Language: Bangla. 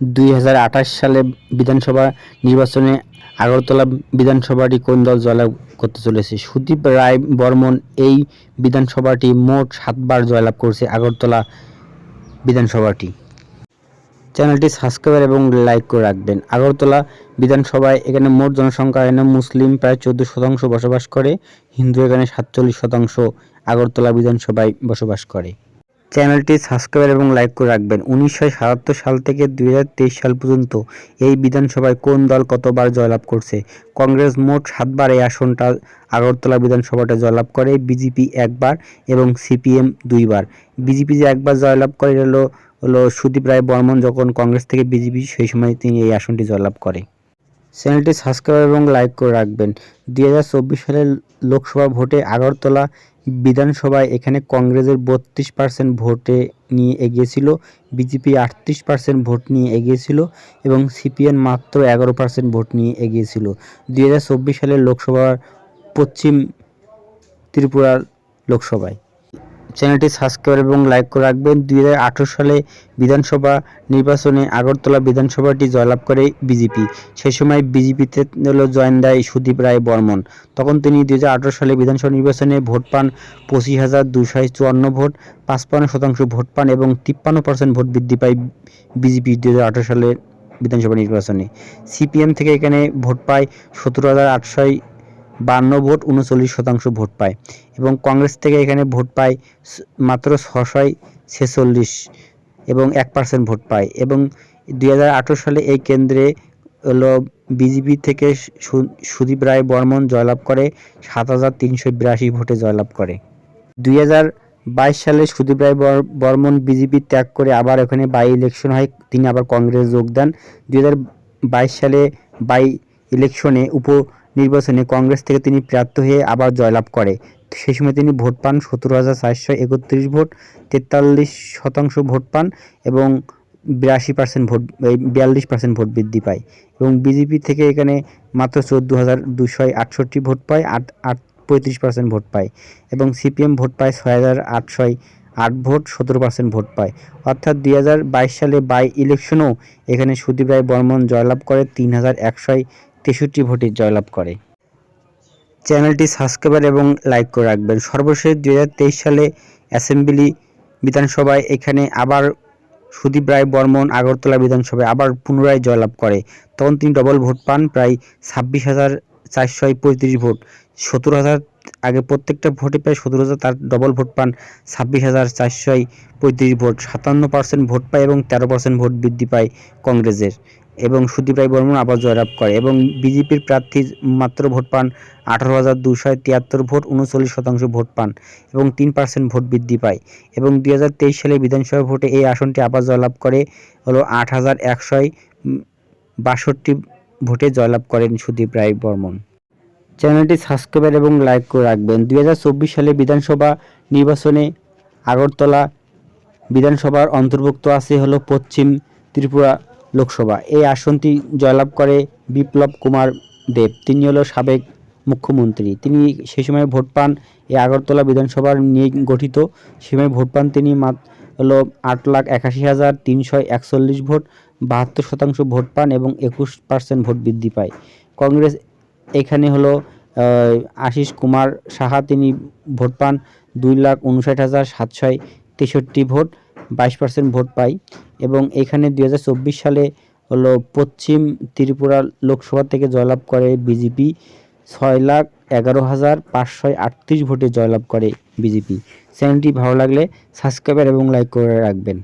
দুই হাজার আঠাশ সালে বিধানসভা নির্বাচনে আগরতলা বিধানসভাটি কোন দল জয়লাভ করতে চলেছে? সুদীপ রায় বর্মন এই বিধানসভাটি মোট সাতবার জয়লাভ করেছে আগরতলা বিধানসভাটি। চ্যানেলটি সাবস্ক্রাইব এবং লাইক করে রাখবেন। আগরতলা বিধানসভায় এখানে মোট জনসংখ্যা এখানে মুসলিম প্রায় চোদ্দ শতাংশ বসবাস করে, হিন্দু এখানে সাতচল্লিশ শতাংশ আগরতলা বিধানসভায় বসবাস করে। চ্যানেলটি সাবস্ক্রাইব এবং লাইক করে রাখবেন। উনিশশো সাতাত্তর সাল থেকে দুই হাজার তেইশ সাল পর্যন্ত এই বিধানসভায় কোন দল কতবার জয়লাভ করছে? কংগ্রেস মোট সাতবার এই আসনটা আগরতলা বিধানসভাটা জয়লাভ করে, বিজেপি একবার এবং সিপিএম দুইবার। বিজেপি যে একবার জয়লাভ করে হলো হলো সুদীপ রায় বর্মন যখন কংগ্রেস থেকে বিজেপি, সেই সময় তিনি এই আসনটি জয়লাভ করে। চ্যানেলটি সাবস্ক্রাইব এবং লাইক করে রাখবেন। দুই হাজার চব্বিশ সালের লোকসভা ভোটে আগরতলা বিধানসভায় এখানে কংগ্রেসের বত্রিশ পার্সেন্ট ভোটে নিয়ে এগিয়েছিল, বিজেপি আটত্রিশ পার্সেন্ট ভোট নিয়ে এগিয়েছিল এবং সিপিএন মাত্র এগারো পার্সেন্ট ভোট নিয়ে এগিয়েছিল। দুই হাজার চব্বিশ সালের লোকসভার পশ্চিম ত্রিপুরার লোকসভায়। চ্যানেলটি সাবস্ক্রাইব এবং লাইক করে রাখবেন। দুই হাজার আঠেরো সালে বিধানসভা নির্বাচনে আগরতলা বিধানসভাটি জয়লাভ করে বিজেপি। সেই সময় বিজেপিতে জয়েন দেয় সুদীপ রায় বর্মন। তখন তিনি দুই হাজার আঠেরো সালে বিধানসভা নির্বাচনে ভোট পান পঁচিশ হাজার দুশো চুয়ান্ন ভোট পাঁচপান্ন শতাংশ ভোট পান এবং তিপ্পান্ন পার্সেন্ট ভোট বৃদ্ধি পায় বিজেপি দুই সালে বিধানসভা নির্বাচনে। সিপিএম থেকে এখানে ভোট পায় সতেরো হাজার আটশো বান্ন ভোট, উনচল্লিশ শতাংশ ভোট পায় এবং কংগ্রেস থেকে এখানে ভোট পায় মাত্র ছশয় ছেচল্লিশ এবং এক পার্সেন্ট ভোট পায় এবং দুই হাজার আঠেরো সালে এই কেন্দ্রে হলো বিজেপি থেকে সুদীপ রায় বর্মন জয়লাভ করে, সাত হাজার তিনশো বিরাশি ভোটে জয়লাভ করে। দুই বাইশ সালে সুদীপ রায় বর্মন বিজেপি ত্যাগ করে আবার এখানে বাই ইলেকশন হয়, তিনি আবার কংগ্রেস যোগ দেন। দুই সালে বাই ইলেকশনে উপ নির্বাচনে কংগ্রেস থেকে তিনি প্রার্থী হয়ে আবার জয়লাভ করে। সেই সময় তিনি ভোট পান সতেরো হাজার চারশো একত্রিশ ভোট, তেতাল্লিশ শতাংশ ভোট পান এবং বিরাশি পার্সেন্ট ভোট বিয়াল্লিশ পার্সেন্ট ভোট বৃদ্ধি পায় এবং বিজেপি থেকে এখানে মাত্র চোদ্দ হাজার দুশো আটষট্টি ভোট পায়, আট আট, পঁয়ত্রিশ পার্সেন্ট ভোট পায় এবং সিপিএম ভোট পায় ছয় হাজার আটশো আট ভোট, সতেরো পার্সেন্ট ভোট পায়। অর্থাৎ দুই হাজার বাইশ সালে বাই ইলেকশনেও এখানে সুদীপ রায় বর্মন জয়লাভ করে তিন হাজার একশো তেষট্টি ভোটে জয়লাভ করে। চ্যানেলটি সাবস্ক্রাইবার এবং লাইক করে রাখবেন। সর্বশেষ দু হাজার তেইশ সালে অ্যাসেম্বলি বিধানসভায় এখানে আবার সুদীপ রায় বর্মন আগরতলা বিধানসভায় আবার পুনরায় জয়লাভ করে। তখন তিনি ডবল ভোট পান, প্রায় ছাব্বিশ হাজার চারশো পঁয়ত্রিশ ভোট। সতেরো হাজার, আগে প্রত্যেকটা ভোটে প্রায় সতেরো হাজার তার ডবল ভোট পান, ছাব্বিশ হাজার চারশো পঁয়ত্রিশ ভোট। সাতান্ন পার্সেন্ট ভোট পায় এবং তেরো পার্সেন্ট ভোট বৃদ্ধি পায় কংগ্রেসের। এবং সুদীপ রায় বর্মন আবার জয়লাভ করে এবং বিজেপির প্রার্থী মাত্র ভোট পান আঠারো হাজার দুশো তিয়াত্তর ভোট, উনচল্লিশ শতাংশ ভোট পান এবং তিন পার্সেন্ট ভোট বৃদ্ধি পায় এবং দুই হাজার তেইশ সালে বিধানসভা ভোটে এই আসনটি আবার জয়লাভ করে হলো আট হাজার একশো বাষট্টি ভোটে জয়লাভ করেন সুদীপ রায় বর্মন। চ্যানেলটি সাবস্ক্রাইব এবং লাইক করে রাখবেন। দুই হাজার চব্বিশ সালে বিধানসভা নির্বাচনে আগরতলা বিধানসভার অন্তর্ভুক্ত আছে হলো পশ্চিম ত্রিপুরা লোকসভা। এই আসনটি জয়লাভ করে বিপ্লব কুমার দেব। তিনি হলো সাবেক মুখ্যমন্ত্রী। তিনি সেই সময় ভোট পান এই আগরতলা বিধানসভার নিয়ে গঠিত। সে সময় ভোট পান তিনি হলো আট লাখ একাশি হাজার তিনশো একচল্লিশ ভোট, বাহাত্তর শতাংশ ভোট পান এবং একুশ পার্সেন্ট ভোট বৃদ্ধি পায়। কংগ্রেস এখানে হলো আশিস কুমার সাহা, তিনি ভোট পান দুই লাখ উনষাট হাজার সাতশো তেষট্টি ভোট। বাইশ পার্সেন্ট ভোট পায় এবং এখানে দু হাজার চব্বিশ সালে হলো পশ্চিম ত্রিপুরা লোকসভা থেকে জয়লাভ করে বিজেপি ছয় লাখ এগারো হাজার পাঁচশো আটত্রিশ ভোটে জয়লাভ করে বিজেপি। চ্যানেলটি ভালো লাগলে সাবস্ক্রাইবার এবং লাইক করে রাখবেন।